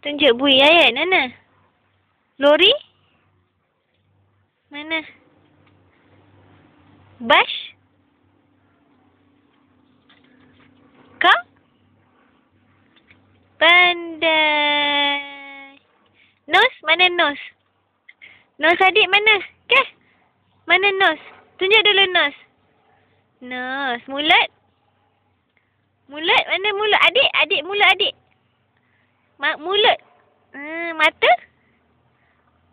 Tunjuk bui ayat. Mana? Lori? Mana? Bus? Kau? Pandai. Nose? Mana nose? Nose adik mana? Ke? Mana nose? Tunjuk dulu nose. Nose. Mulut? Mulut? Mana mulut? Adik? Adik mulut adik. Ma mulut. Hmm, mata?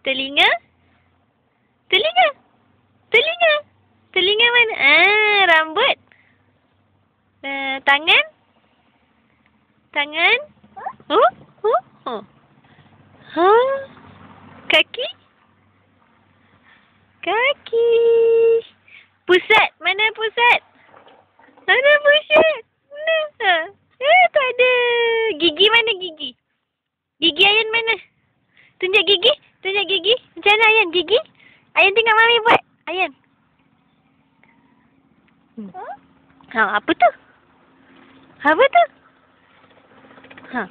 Telinga? Telinga? Telinga? Telinga mana? Ah, rambut? Uh, tangan? Tangan? Oh? Oh? Oh? Huh? Kaki? Kaki. Pusat. Mana pusat? Mana pusat? Mana? Eh, tak ada. Gigi mana gigi? Gigi Ayan mana? Tunjuk gigi. Tunjuk gigi. Macam mana Ayan? Gigi? Ayan tengok Mami buat. Ayan. Hmm. Ha, apa tu? Apa tu? Ha.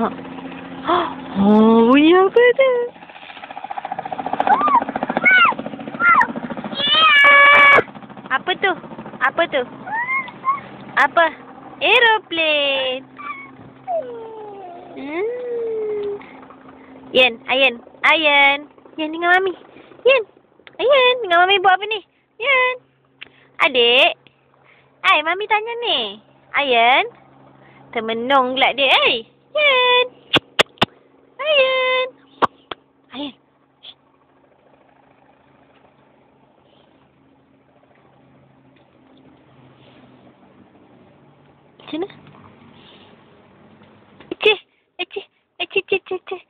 Ha. Oh, bunyi apa tu? Apa tu? Apa tu? Apa? Aeroplane. Hmm. Yen, Ayan, Ayan. Yen dengan Mami. Yen. Ayan, dengan Mami buat apa ni? Yen. Adik. Hai, Mami tanya ni. Ayan. Termenung pula dia. Eh, Yen. Ayan. Ayan. Macam mana? Ecih, ecih.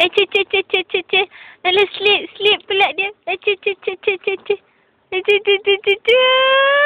Ecih, ecih, ecih, ecih, ecih. Alah, sleep, sleep pula dia. Ecih, ecih, ecih, ecih, ecih. Ecih, ecih, ecih, ecih.